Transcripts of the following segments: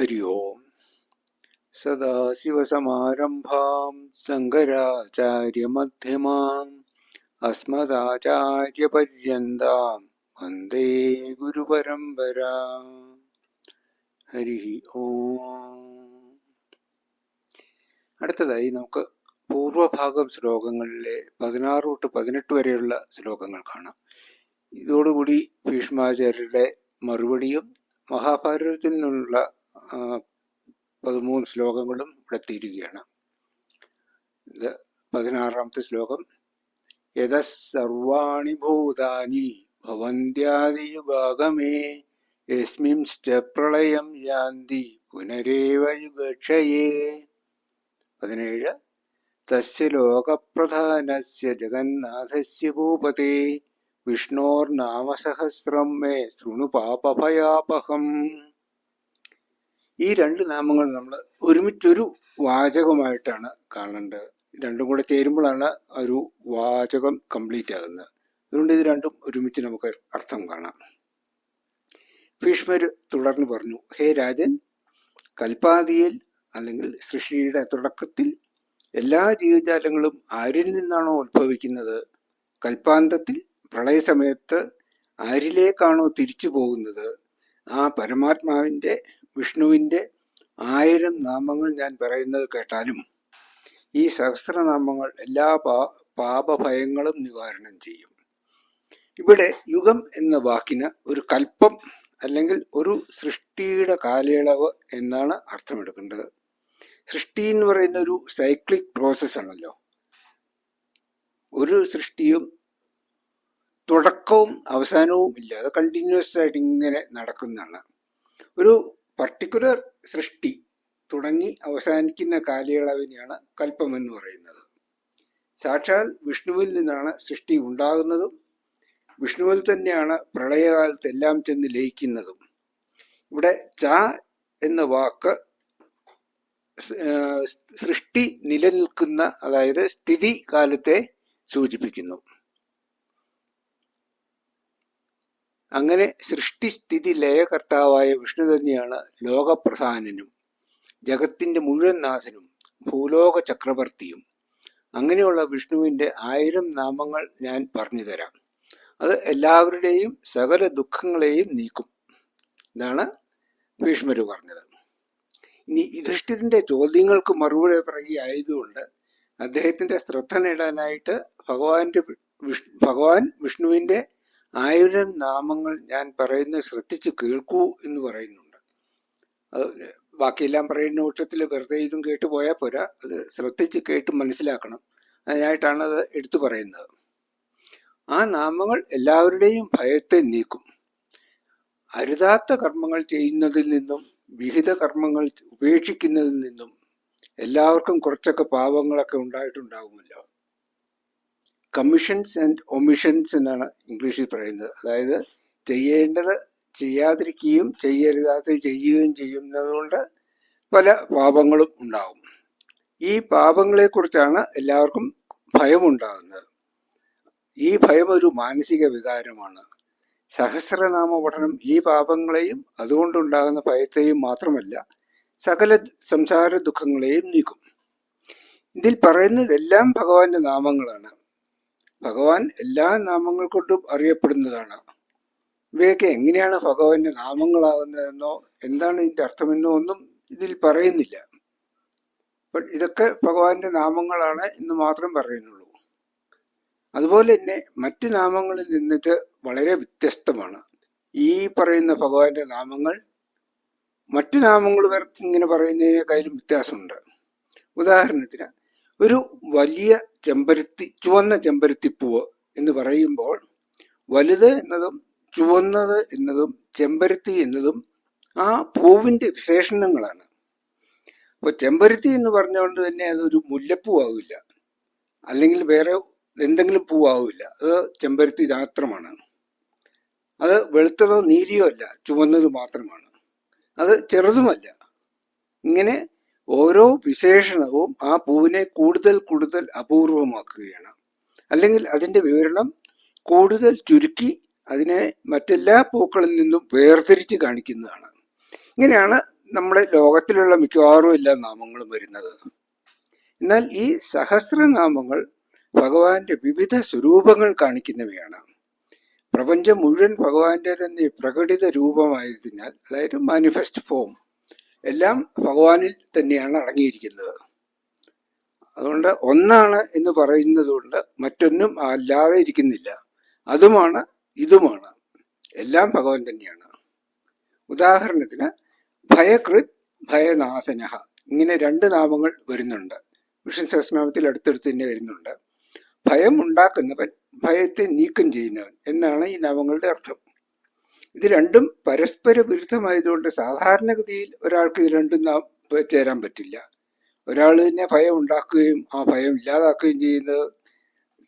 हरि ओम् सदाशिवसमारम्भां शङ्कराचार्यमध्यमाम् अस्मदाचार्यपर्यन्तां वन्दे ഗുരുപരമ്പരാ ഹരി ഓം അടുത്തതായി നമുക്ക് പൂർവഭാഗം ശ്ലോകങ്ങളിലെ പതിനാറ് തൊട്ട് പതിനെട്ട് വരെയുള്ള ശ്ലോകങ്ങൾ കാണാം ഇതോടുകൂടി ഭീഷ്മാചാര്യരുടെ മറുപടിയും മഹാഭാരതത്തിൽ നിന്നുള്ള ആ, പതിമൂന്ന് ശ്ലോകങ്ങളും ഇവിടെ തീരുകയാണ് ഇത് പതിനാറാമത്തെ ശ്ലോകം. യഥ സർവാണി ഭൂതാനി ഭവന്ത്യാദിയുഗാഗമേ യസ്മിംശ്ച പ്രളയം യാന്തി പുനരേവ യുഗക്ഷയേ. പതിനേഴ്. തസ്യ ലോകപ്രധാനസ്യ ജഗന്നാഥസ്യ ഭൂപതേ വിഷ്ണോർനാമസഹസ്രം മേ ശൃണു പാപഭയാപഹം. ഈ രണ്ട് നാമങ്ങൾ നമ്മൾ ഒരുമിച്ചൊരു വാചകമായിട്ടാണ് കാണേണ്ടത്. രണ്ടും കൂടെ ചേരുമ്പോഴാണ് ഒരു വാചകം കംപ്ലീറ്റ് ആകുന്നത്. അതുകൊണ്ട് ഇത് രണ്ടും ഒരുമിച്ച് നമുക്ക് അർത്ഥം കാണാം. ഭീഷ്മർ തുടർന്ന് പറഞ്ഞു ഹേ രാജൻ കൽപ്പാതിയിൽ അല്ലെങ്കിൽ സൃഷ്ടിയുടെ തുടക്കത്തിൽ എല്ലാ ജീവജാലങ്ങളും ആരിൽ നിന്നാണോ ഉത്ഭവിക്കുന്നത്? കൽപ്പാന്തത്തിൽ പ്രളയസമയത്ത് ആരിലേക്കാണോ തിരിച്ചു പോകുന്നത്? ആ പരമാത്മാവിന്റെ വിഷ്ണുവിന്റെ ആയിരം നാമങ്ങൾ ഞാൻ പറയുന്നത് കേട്ടാലും ഈ സഹസ്രനാമങ്ങൾ എല്ലാ പാ പാപഭയങ്ങളും നിവാരണം ചെയ്യും. ഇവിടെ യുഗം എന്ന വാക്കിന് ഒരു കൽപ്പം അല്ലെങ്കിൽ ഒരു സൃഷ്ടിയുടെ കാലയളവ് എന്നാണ് അർത്ഥമെടുക്കേണ്ടത്. സൃഷ്ടി എന്ന് പറയുന്ന ഒരു സൈക്ലിക് പ്രോസസ് ആണല്ലോ. ഒരു സൃഷ്ടിയും തുടക്കവും അവസാനവും ഇല്ല. അത് കണ്ടിന്യൂസ് ആയിട്ട് ഇങ്ങനെ നടക്കുന്നതാണ്. ഒരു പർട്ടിക്കുലർ സൃഷ്ടി തുടങ്ങി അവസാനിക്കുന്ന കാലയളവിനെയാണ് കൽപ്പം എന്ന് പറയുന്നത്. സാക്ഷാൽ വിഷ്ണുവിൽ നിന്നാണ് സൃഷ്ടി ഉണ്ടാകുന്നതും വിഷ്ണുവിൽ തന്നെയാണ് പ്രളയകാലത്തെല്ലാം ചെന്ന് ലയിക്കുന്നതും. ഇവിടെ ച എന്ന വാക്ക് സൃഷ്ടി നിലനിൽക്കുന്ന അതായത് സ്ഥിതി കാലത്തെ സൂചിപ്പിക്കുന്നു. അങ്ങനെ സൃഷ്ടിസ്ഥിതി ലയകർത്താവായ വിഷ്ണു തന്നെയാണ് ലോകപ്രധാനനും ജഗത്തിന്റെ മുഴുവൻ നാഥനും ഭൂലോക ചക്രവർത്തിയും. അങ്ങനെയുള്ള വിഷ്ണുവിന്റെ ആയിരം നാമങ്ങൾ ഞാൻ പറഞ്ഞു തരാം. അത് എല്ലാവരുടെയും സകല ദുഃഖങ്ങളെയും നീക്കും. ഇതാണ് ഭീഷ്മര് പറഞ്ഞത്. ഇനി യുധിഷ്ഠിരന്റെ ചോദ്യങ്ങൾക്ക് മറുപടി പറയുകയായതുകൊണ്ട് അദ്ദേഹത്തിന്റെ ശ്രദ്ധ നേടാനായിട്ട് ഭഗവാന്റെ വിഷ് ഭഗവാൻ വിഷ്ണുവിന്റെ ആയിരം നാമങ്ങൾ ഞാൻ പറയുന്നത് ശ്രദ്ധിച്ച് കേൾക്കൂ എന്ന് പറയുന്നുണ്ട്. അത് ബാക്കിയെല്ലാം പറയുന്ന കൂട്ടത്തിൽ വെറുതെ ഇതും കേട്ട് പോയാൽ പോരാ. അത് ശ്രദ്ധിച്ച് കേട്ട് മനസ്സിലാക്കണം. അതിനായിട്ടാണ് അത് എടുത്തു പറയുന്നത്. ആ നാമങ്ങൾ എല്ലാവരുടെയും ഭയത്തെ നീക്കും. അരുതാത്ത കർമ്മങ്ങൾ ചെയ്യുന്നതിൽ നിന്നും വിഹിത കർമ്മങ്ങൾ ഉപേക്ഷിക്കുന്നതിൽ നിന്നും എല്ലാവർക്കും കുറച്ചൊക്കെ പാപങ്ങളൊക്കെ ഉണ്ടായിട്ടുണ്ടാകുമല്ലോ കമ്മീഷൻസ് ആൻഡ് ഒമിഷൻസ് എന്നാണ് ഇംഗ്ലീഷിൽ പറയുന്നത്. അതായത് ചെയ്യേണ്ടത് ചെയ്യാതിരിക്കുകയും ചെയ്യരുതാത്തത് ചെയ്യുകയും ചെയ്യുന്നതുകൊണ്ട് പല പാപങ്ങളും ഉണ്ടാകും ഈ പാപങ്ങളെക്കുറിച്ചാണ് എല്ലാവർക്കും ഭയമുണ്ടാകുന്നത്. ഈ ഭയം ഒരു മാനസിക വികാരമാണ്. സഹസ്രനാമ പഠനം ഈ പാപങ്ങളെയും അതുകൊണ്ടുണ്ടാകുന്ന ഭയത്തെയും മാത്രമല്ല സകല സംസാര ദുഃഖങ്ങളെയും നീക്കും. ഇതിൽ പറയുന്നതെല്ലാം ഭഗവാന്റെ നാമങ്ങളാണ്. ഭഗവാൻ എല്ലാ നാമങ്ങൾ കൊണ്ടും അറിയപ്പെടുന്നതാണ്. ഇവയൊക്കെ എങ്ങനെയാണ് ഭഗവാന്റെ നാമങ്ങളാകുന്നതെന്നോ എന്താണ് ഇതിന്റെ അർത്ഥമെന്നോ ഒന്നും ഇതിൽ പറയുന്നില്ല. ഇതൊക്കെ ഭഗവാന്റെ നാമങ്ങളാണ് എന്ന് മാത്രം പറയുന്നുള്ളൂ. അതുപോലെ തന്നെ മറ്റു നാമങ്ങളിൽ നിന്നിട്ട് വളരെ വ്യത്യസ്തമാണ്. ഈ പറയുന്ന ഭഗവാന്റെ നാമങ്ങൾ മറ്റു നാമങ്ങൾ ഇങ്ങനെ പറയുന്നതിനേക്കാളും വ്യത്യാസമുണ്ട്. ഉദാഹരണത്തിന് ഒരു വലിയ ചെമ്പരുത്തി ചുവന്ന ചെമ്പരത്തിപ്പൂവ് എന്ന് പറയുമ്പോൾ വലുത് എന്നതും ചുവന്നത് എന്നതും ചെമ്പരത്തി എന്നതും ആ പൂവിന്റെ വിശേഷണങ്ങളാണ്. അപ്പോൾ ചെമ്പരുത്തി എന്ന് പറഞ്ഞുകൊണ്ട് തന്നെ അതൊരു മുല്ലപ്പൂ ആവില്ല അല്ലെങ്കിൽ വേറെ എന്തെങ്കിലും പൂവാവില്ല. അത് ചെമ്പരുത്തി മാത്രമാണ് അത് വെളുത്തതോ നീലിയോ അല്ല ചുവന്നത് മാത്രമാണ്. അത് ചെറുതുമല്ല. ഇങ്ങനെ ഓരോ വിശേഷണവും ആ പൂവിനെ കൂടുതൽ കൂടുതൽ അപൂർവമാക്കുകയാണ്. അല്ലെങ്കിൽ അതിന്റെ വിവരണം കൂടുതൽ ചുരുക്കി അതിനെ മറ്റെല്ലാ പൂക്കളിൽ നിന്നും വേർതിരിച്ച് കാണിക്കുന്നതാണ്. ഇങ്ങനെയാണ് നമ്മുടെ ലോകത്തിലുള്ള മിക്കവാറും എല്ലാ നാമങ്ങളും വരുന്നത്. എന്നാൽ ഈ സഹസ്രനാമങ്ങൾ ഭഗവാന്റെ വിവിധ സ്വരൂപങ്ങൾ കാണിക്കുന്നവയാണ്. പ്രപഞ്ചം മുഴുവൻ ഭഗവാന്റെ തന്നെ പ്രകടിത രൂപമായതിനാൽ അതായത് മാനിഫെസ്റ്റ് ഫോം എല്ലാം ഭഗവാനിൽ തന്നെയാണ് അടങ്ങിയിരിക്കുന്നത്. അതുകൊണ്ട് ഒന്നാണ് എന്ന് പറയുന്നത് കൊണ്ട് മറ്റൊന്നും അല്ലാതെ ഇരിക്കുന്നില്ല. അതുമാണ് ഇതുമാണ്. എല്ലാം ഭഗവാൻ തന്നെയാണ്. ഉദാഹരണത്തിന് ഭയകൃത് ഭയനാശന ഇങ്ങനെ രണ്ട് നാമങ്ങൾ വരുന്നുണ്ട്. വിഷ്ണു സഹസ്രനാമത്തിൽ അടുത്തടുത്ത് തന്നെ വരുന്നുണ്ട്. ഭയം ഉണ്ടാക്കുന്നവൻ ഭയത്തെ നീക്കം ചെയ്യുന്നവൻ എന്നാണ് ഈ നാമങ്ങളുടെ അർത്ഥം. ഇത് രണ്ടും പരസ്പര വിരുദ്ധമായതുകൊണ്ട് സാധാരണഗതിയിൽ ഒരാൾക്ക് ഇത് രണ്ടും നാം ചേരാൻ പറ്റില്ല. ഒരാൾ തന്നെ ഭയം ഉണ്ടാക്കുകയും ആ ഭയം ഇല്ലാതാക്കുകയും ചെയ്യുന്നത്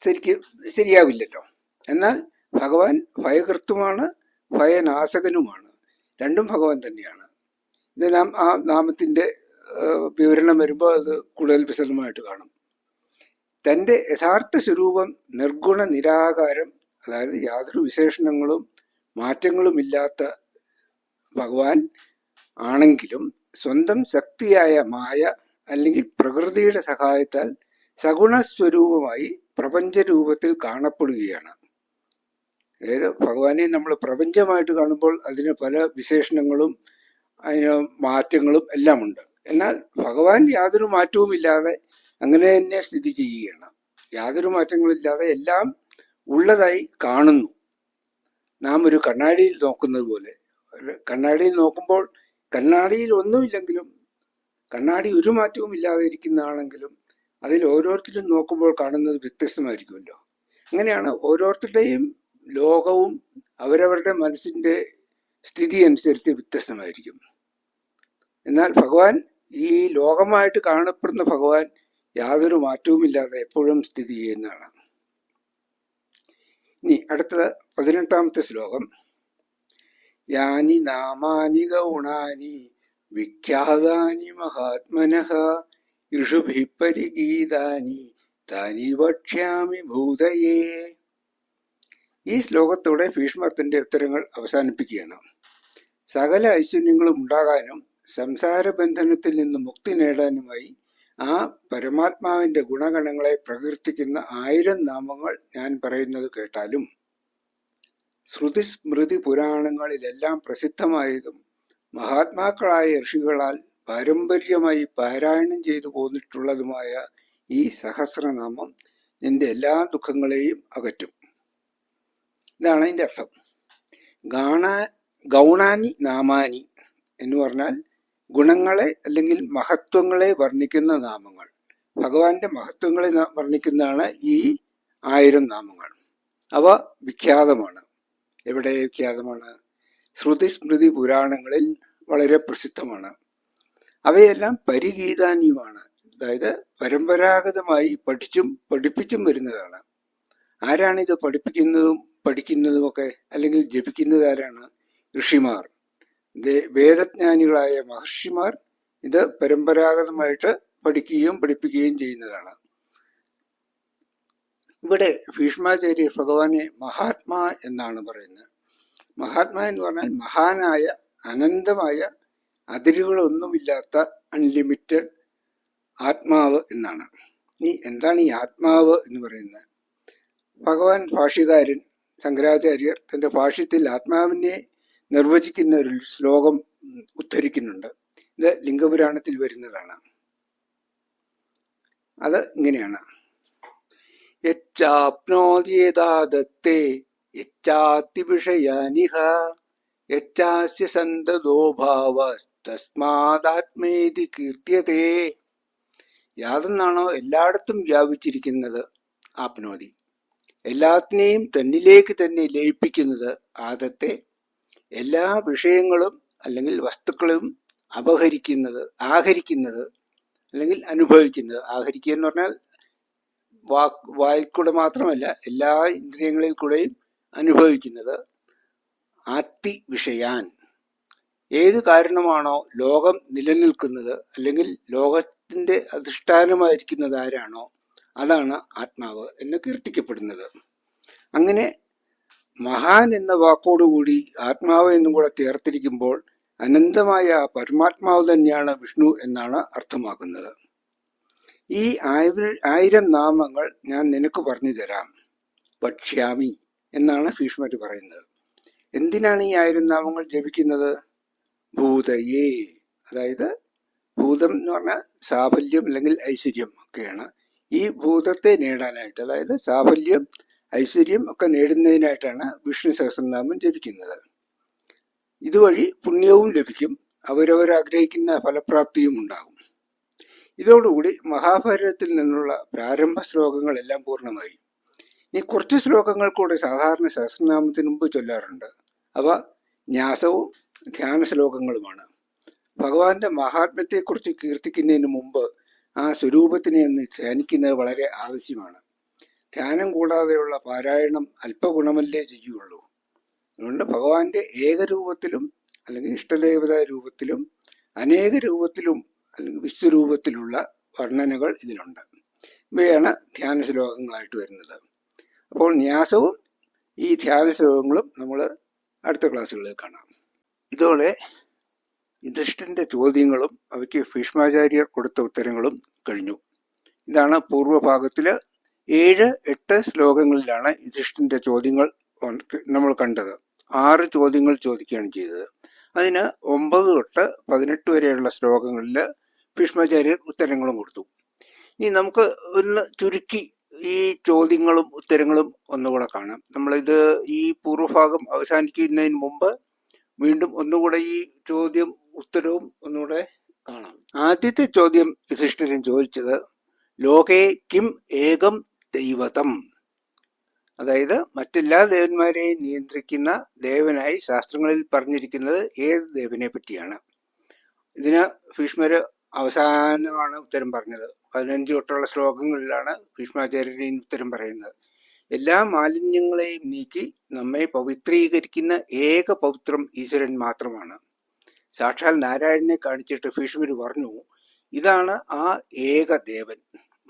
ശരിക്ക് ശരിയാവില്ലല്ലോ. എന്നാൽ ഭഗവാൻ ഭയകൃത്തുമാണ് ഭയനാശകനുമാണ്. രണ്ടും ഭഗവാൻ തന്നെയാണ്. ഇത് നാം ആ നാമത്തിന്റെ വിവരണം വരുമ്പോൾ അത് കൂടുതൽ വിശദമായിട്ട് കാണും. തന്റെ യഥാർത്ഥ സ്വരൂപം നിർഗുണ നിരാകാരം അതായത് യാതൊരു വിശേഷണങ്ങളും മാറ്റങ്ങളുമില്ലാത്ത ഭഗവാൻ ആണെങ്കിലും സ്വന്തം ശക്തിയായ മായ അല്ലെങ്കിൽ പ്രകൃതിയുടെ സഹായത്താൽ സഗുണസ്വരൂപമായി പ്രപഞ്ച രൂപത്തിൽ കാണപ്പെടുകയാണ്. അതായത് ഭഗവാനെ നമ്മൾ പ്രപഞ്ചമായിട്ട് കാണുമ്പോൾ അതിന് പല വിശേഷണങ്ങളും അതിന് മാറ്റങ്ങളും എല്ലാം ഉണ്ട് എന്നാൽ ഭഗവാൻ യാതൊരു മാറ്റവുമില്ലാതെ അങ്ങനെ തന്നെ സ്ഥിതി ചെയ്യുകയാണ്. യാതൊരു മാറ്റങ്ങളില്ലാതെ എല്ലാം ഉള്ളതായി കാണുന്നു. നാം ഒരു കണ്ണാടിയിൽ നോക്കുന്നത് പോലെ. കണ്ണാടിയിൽ നോക്കുമ്പോൾ കണ്ണാടിയിൽ ഒന്നുമില്ലെങ്കിലും കണ്ണാടി ഒരു മാറ്റവും ഇല്ലാതെ ഇരിക്കുന്നതാണെങ്കിലും അതിൽ ഓരോരുത്തരും നോക്കുമ്പോൾ കാണുന്നത് വ്യത്യസ്തമായിരിക്കുമല്ലോ. അങ്ങനെയാണ് ഓരോരുത്തരുടെയും ലോകവും അവരവരുടെ മനസ്സിന്റെ സ്ഥിതി അനുസരിച്ച് വ്യത്യസ്തമായിരിക്കും. എന്നാൽ ഭഗവാൻ ഈ ലോകമായിട്ട് കാണപ്പെടുന്ന ഭഗവാൻ യാതൊരു മാറ്റവുമില്ലാതെ എപ്പോഴും സ്ഥിതി ചെയ്യുന്നതാണ്. ഇനി അടുത്തത് പതിനെട്ടാമത്തെ ശ്ലോകം. യാനി നാമാനി ഗൗണാനി വിഖ്യാതാനി മഹാത്മനഃ ഋഷുഭി പരിഗീതാനി താനി വക്ഷ്യാമി ഭൂതയേ. ഈ ശ്ലോകത്തോടെ ഭീഷ്മർത്തിന്റെ ഉത്തരങ്ങൾ അവസാനിപ്പിക്കുകയാണ്. സകല ഐശ്വര്യങ്ങളും ഉണ്ടാകാനും സംസാര ബന്ധനത്തിൽ നിന്ന് മുക്തി നേടാനുമായി ആ പരമാത്മാവിന്റെ ഗുണഗണങ്ങളെ പ്രകീർത്തിക്കുന്ന ആയിരം നാമങ്ങൾ ഞാൻ പറയുന്നത് കേട്ടാലും ശ്രുതി സ്മൃതി പുരാണങ്ങളിലെല്ലാം പ്രസിദ്ധമായതും മഹാത്മാക്കളായ ഋഷികളാൽ പാരമ്പര്യമായി പാരായണം ചെയ്തു പോന്നിട്ടുള്ളതുമായ ഈ സഹസ്രനാമം നിന്റെ എല്ലാ ദുഃഖങ്ങളെയും അകറ്റും. ഇതാണ് അതിന്റെ അർത്ഥം. ഗാണ ഗൗണാനി നാമാനി എന്ന് പറഞ്ഞാൽ ഗുണങ്ങളെ അല്ലെങ്കിൽ മഹത്വങ്ങളെ വർണിക്കുന്ന നാമങ്ങൾ. ഭഗവാന്റെ മഹത്വങ്ങളെ വർണിക്കുന്നതാണ് ഈ ആയിരം നാമങ്ങൾ. അവ വിഖ്യാതമാണ്. എവിടെ വിഖ്യാതമാണ്? ശ്രുതി സ്മൃതി പുരാണങ്ങളിൽ വളരെ പ്രസിദ്ധമാണ്. അവയെല്ലാം പരിഗീതാന്യമാണ്. അതായത് പരമ്പരാഗതമായി പഠിച്ചും പഠിപ്പിച്ചും വരുന്നതാണ്. ആരാണിത് പഠിപ്പിക്കുന്നതും പഠിക്കുന്നതുമൊക്കെ അല്ലെങ്കിൽ ജപിക്കുന്നത് ആരാണ്? ഋഷിമാർ. വേദജ്ഞാനികളായ മഹർഷിമാർ ഇത് പരമ്പരാഗതമായിട്ട് പഠിക്കുകയും പഠിപ്പിക്കുകയും ചെയ്യുന്നതാണ്. ഇവിടെ ഭീഷ്മാചാര്യ ഭഗവാനെ മഹാത്മാ എന്നാണ് പറയുന്നത്. മഹാത്മാ എന്ന് പറഞ്ഞാൽ മഹാനായ അനന്തമായ അതിരുകളൊന്നുമില്ലാത്ത അൺലിമിറ്റഡ് ആത്മാവ് എന്നാണ്. ഈ എന്താണ് ഈ ആത്മാവ് എന്ന് പറയുന്നത്? ഭഗവാൻ ഭാഷ്യകാരൻ ശങ്കരാചാര്യർ തന്റെ ഭാഷ്യത്തിൽ ആത്മാവിനെ നിർവചിക്കുന്ന ഒരു ശ്ലോകം ഉദ്ധരിക്കുന്നുണ്ട്. ഇത് ലിംഗപുരാണത്തിൽ വരുന്നതാണ്. അത് ഇങ്ങനെയാണ്. യച്ചാപ്നോതിയതാദത്തെ യാതൊന്നാണോ എല്ലായിടത്തും വ്യാപിച്ചിരിക്കുന്നത്? ആപ്നോതി. എല്ലാത്തിനെയും തന്നിലേക്ക് തന്നെ ലയിപ്പിക്കുന്നത് ആദത്തെ എല്ലാ വിഷയങ്ങളും അല്ലെങ്കിൽ വസ്തുക്കളും അപഹരിക്കുന്നത് ആഹരിക്കുന്നത് അല്ലെങ്കിൽ അനുഭവിക്കുന്നത്. ആഹരിക്കുക എന്ന് പറഞ്ഞാൽ വാക്ക് വായിക്കൂടെ മാത്രമല്ല എല്ലാ ഇന്ദ്രിയങ്ങളിൽ കൂടെയും അനുഭവിക്കുന്നത്. ആത്തി വിഷയാൻ. ഏത് കാരണമാണോ ലോകം നിലനിൽക്കുന്നത് അല്ലെങ്കിൽ ലോകത്തിന്റെ അധിഷ്ഠാനമായിരിക്കുന്നത് ആരാണോ അതാണ് ആത്മാവ് എന്ന് കീർത്തിക്കപ്പെടുന്നത്. അങ്ങനെ മഹാൻ എന്ന വാക്കോടുകൂടി ആത്മാവ് എന്നും കൂടെ ചേർത്തിരിക്കുമ്പോൾ അനന്തമായ പരമാത്മാവ് തന്നെയാണ് വിഷ്ണു എന്നാണ് അർത്ഥമാക്കുന്നത്. ഈ ആയിരം നാമങ്ങൾ ഞാൻ നിനക്ക് പറഞ്ഞു തരാം. പക്ഷ്യാമി എന്നാണ് ഭീഷ്മർ പറയുന്നത്. എന്തിനാണ് ഈ ആയിരം നാമങ്ങൾ ജപിക്കുന്നത്? ഭൂതയേ അതായത് ഭൂതം എന്ന് പറഞ്ഞാൽ സാഫല്യം അല്ലെങ്കിൽ ഐശ്വര്യം ഒക്കെയാണ്. ഈ ഭൂതത്തെ നേടാനായിട്ട് അതായത് സാഫല്യം ഐശ്വര്യം ഒക്കെ നേടുന്നതിനായിട്ടാണ് വിഷ്ണു സഹസ്രനാമം ജപിക്കുന്നത്. ഇതുവഴി പുണ്യവും ലഭിക്കും. അവരവർ ആഗ്രഹിക്കുന്ന ഫലപ്രാപ്തിയും ഉണ്ടാകും. ഇതോടുകൂടി മഹാഭാരതത്തിൽ നിന്നുള്ള പ്രാരംഭ ശ്ലോകങ്ങളെല്ലാം പൂർണമായി. ഇനി കുറച്ച് ശ്ലോകങ്ങൾ കൂടെ സാധാരണ സഹസ്രനാമത്തിന് മുമ്പ് ചൊല്ലാറുണ്ട്. അവ ന്യാസവും ധ്യാന ശ്ലോകങ്ങളുമാണ്. ഭഗവാന്റെ മഹാത്മ്യത്തെക്കുറിച്ച് കീർത്തിക്കുന്നതിന് മുമ്പ് ആ സ്വരൂപത്തിനെ ഒന്ന് ധ്യാനിക്കുന്നത് വളരെ ആവശ്യമാണ്. ധ്യാനം കൂടാതെയുള്ള പാരായണം അല്പഗുണമല്ലേ ചെയ്യുള്ളൂ. അതുകൊണ്ട് ഭഗവാന്റെ ഏകരൂപത്തിലും അല്ലെങ്കിൽ ഇഷ്ടദേവത രൂപത്തിലും അനേക രൂപത്തിലും അല്ലെങ്കിൽ വിശ്വരൂപത്തിലുള്ള വർണനകൾ ഇതിലുണ്ട്. ഇവയാണ് ധ്യാന ശ്ലോകങ്ങളായിട്ട് വരുന്നത്. അപ്പോൾ ന്യാസവും ഈ ധ്യാന ശ്ലോകങ്ങളും നമ്മൾ അടുത്ത ക്ലാസ്സുകളിൽ കാണാം. ഇതോടെ യുധിഷ്ഠിന്റെ ചോദ്യങ്ങളും അവയ്ക്ക് ഭീഷ്മാചാര്യർ കൊടുത്ത ഉത്തരങ്ങളും കഴിഞ്ഞു. ഇതാണ് പൂർവഭാഗത്തിൽ ഏഴ് എട്ട് ശ്ലോകങ്ങളിലാണ് യുധിഷ്ഠിന്റെ ചോദ്യങ്ങൾ നമ്മൾ കണ്ടത്. ആറ് ചോദ്യങ്ങൾ ചോദിക്കുകയാണ് ചെയ്തത്. അതിന് ഒമ്പത് തൊട്ട് പതിനെട്ട് വരെയുള്ള ശ്ലോകങ്ങളിൽ ഭീഷ്മാചാര്യർ ഉത്തരങ്ങളും കൊടുത്തു. ഇനി നമുക്ക് ഒന്ന് ചുരുക്കി ഈ ചോദ്യങ്ങളും ഉത്തരങ്ങളും ഒന്നുകൂടെ കാണാം. നമ്മളിത് ഈ പൂർവഭാഗം അവസാനിക്കുന്നതിന് മുമ്പ് വീണ്ടും ഒന്നുകൂടെ ഈ ചോദ്യം ഉത്തരവും ഒന്നുകൂടെ കാണാം. ആദ്യത്തെ ചോദ്യം യുധിഷ്ഠിരൻ ചോദിച്ചത് ലോകേ കിം ഏകം ദൈവതം. അതായത് മറ്റെല്ലാ ദേവന്മാരെയും നിയന്ത്രിക്കുന്ന ദേവനായി ശാസ്ത്രങ്ങളിൽ പറഞ്ഞിരിക്കുന്നത് ഏത് ദേവനെ പറ്റിയാണ്. ഇതിന് ഭീഷ്മര് അവസാനമാണ് ഉത്തരം പറഞ്ഞത്. പതിനഞ്ച് തൊട്ടുള്ള ശ്ലോകങ്ങളിലാണ് ഭീഷ്മാചാര്യൻ ഉത്തരം പറയുന്നത്. എല്ലാ മാലിന്യങ്ങളെയും നീക്കി നമ്മെ പവിത്രീകരിക്കുന്ന ഏക പവിത്രം ഈശ്വരൻ മാത്രമാണ്. സാക്ഷാൽ നാരായണനെ കാണിച്ചിട്ട് ഭീഷ്മർ പറഞ്ഞു ഇതാണ് ആ ഏക ദേവൻ.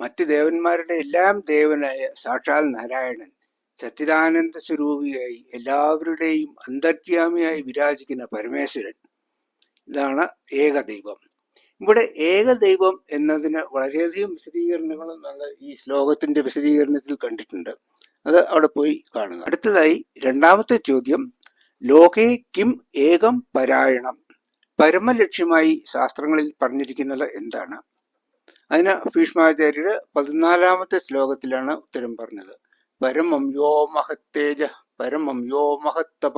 മറ്റ് ദേവന്മാരുടെ എല്ലാം ദേവനായ സാക്ഷാൽ നാരായണൻ സച്ചിദാനന്ദ സ്വരൂപിയായി എല്ലാവരുടെയും അന്തര്യാമിയായി വിരാജിക്കുന്ന പരമേശ്വരൻ. ഇതാണ് ഏകദൈവം. ഇവിടെ ഏകദൈവം എന്നതിന് വളരെയധികം വിശദീകരണങ്ങൾ നമ്മൾ ഈ ശ്ലോകത്തിന്റെ വിശദീകരണത്തിൽ കണ്ടിട്ടുണ്ട്. അത് അവിടെ പോയി കാണുക. അടുത്തതായി രണ്ടാമത്തെ ചോദ്യം ലോകേ കിം ഏകം പരായണം? പരമലക്ഷ്യമായി ശാസ്ത്രങ്ങളിൽ പറഞ്ഞിരിക്കുന്നത് എന്താണ്? അതിന് ഭീഷ്മാചാര്യര് പതിനാലാമത്തെ ശ്ലോകത്തിലാണ് ഉത്തരം പറഞ്ഞത്. പരമം യോ മഹത്തേജ പരമം യോ മഹത്തപ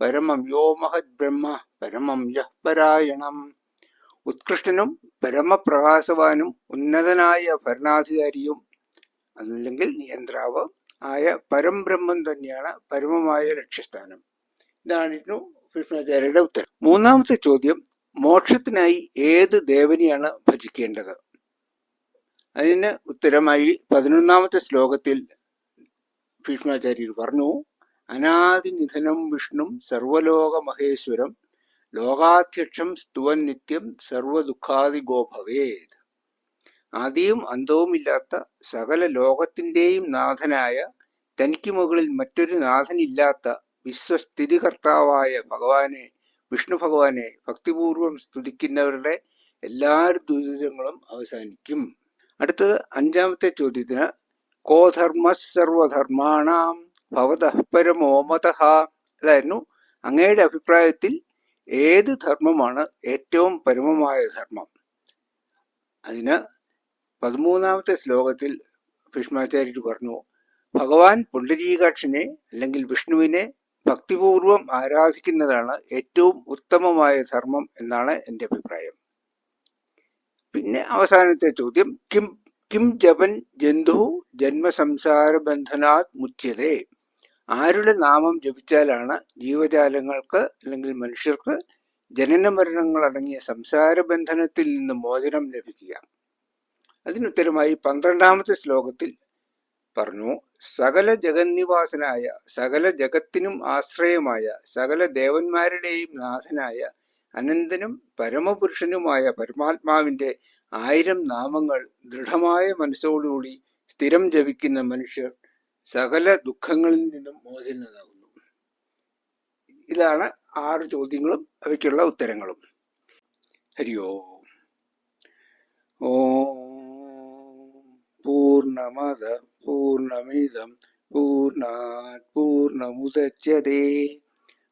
പരമം യോ മഹത് ബ്രഹ്മ പരമം യഹ് പരായണം. ഉത്കൃഷ്ടനും പരമപ്രകാശവാനും ഉന്നതനായ ഭരണാധികാരിയും അല്ലെങ്കിൽ നിയന്ത്രാവ് ആയ പരംബ്രഹ്മം തന്നെയാണ് പരമമായ ലക്ഷ്യസ്ഥാനം. ഇതായിരുന്നു ഭീഷ്മാചാര്യരുടെ ഉത്തരം. മൂന്നാമത്തെ ചോദ്യം മോക്ഷത്തിനായി ഏത് ദേവനെയാണ് ഭജിക്കേണ്ടത്? അതിന് ഉത്തരമായി പതിനൊന്നാമത്തെ ശ്ലോകത്തിൽ ഭീഷ്മാചാര്യർ പറഞ്ഞു അനാദിനിധനം വിഷ്ണു സർവലോക മഹേശ്വരം ലോകാധ്യക്ഷം സ്തുവൻ നിത്യം സർവദുഃഖാദിഗോ ഭവേത് ആദിയും അന്തവുമില്ലാത്ത സകല ലോകത്തിന്റെയും നാഥനായ തനിക്ക് മുകളിൽ മറ്റൊരു നാഥനില്ലാത്ത വിശ്വസ്ഥിതികർത്താവായ ഭഗവാനെ വിഷ്ണു ഭഗവാനെ ഭക്തിപൂർവം സ്തുതിക്കുന്നവരുടെ എല്ലാ ദുരിതങ്ങളും അവസാനിക്കും. അടുത്തത് അഞ്ചാമത്തെ ചോദ്യത്തിന് കോധർമ്മ സർവധർമാണാം ഭവത പരമോമത അതായിരുന്നു അങ്ങയുടെ അഭിപ്രായത്തിൽ ഏത് ധർമ്മമാണ് ഏറ്റവും പരമമായ ധർമ്മം? അതിന് പതിമൂന്നാമത്തെ ശ്ലോകത്തിൽ ഭീഷ്മാചാര്യർ പറഞ്ഞു ഭഗവാൻ പുണ്ഡരീകാക്ഷനെ അല്ലെങ്കിൽ വിഷ്ണുവിനെ ഭക്തിപൂർവം ആരാധിക്കുന്നതാണ് ഏറ്റവും ഉത്തമമായ ധർമ്മം എന്നാണ് എന്റെ അഭിപ്രായം. പിന്നെ അവസാനത്തെ ചോദ്യം കിം കിം ജപൻ ജന്തു ജന്മസംസാര ബന്ധനാത് മുച്യതേ ആരുടെ നാമം ജപിച്ചാലാണ് ജീവജാലങ്ങൾക്ക് അല്ലെങ്കിൽ മനുഷ്യർക്ക് ജനന മരണങ്ങൾ അടങ്ങിയ സംസാര ബന്ധനത്തിൽ നിന്ന് മോചനം ലഭിക്കുക? അതിനുത്തരമായി പന്ത്രണ്ടാമത്തെ ശ്ലോകത്തിൽ പറഞ്ഞു സകല ജഗന്നിവാസനായ സകല ജഗത്തിനും ആശ്രയമായ സകല ദേവന്മാരുടെയും നാഥനായ അനന്തനും പരമപുരുഷനുമായ പരമാത്മാവിന്റെ ആയിരം നാമങ്ങൾ ദൃഢമായ മനസ്സോടുകൂടി സ്ഥിരം ജപിക്കുന്ന മനുഷ്യർ സകല ദുഃഖങ്ങളിൽ നിന്നും മോചനതാകുന്നു ഇതാണ് ആറ് ചോദ്യങ്ങളും അവയ്ക്കുള്ള ഉത്തരങ്ങളും. ഹരി ഓ. ഓം പൂർണമത പൂർണമിതം പൂർണമുദച്യത്തെ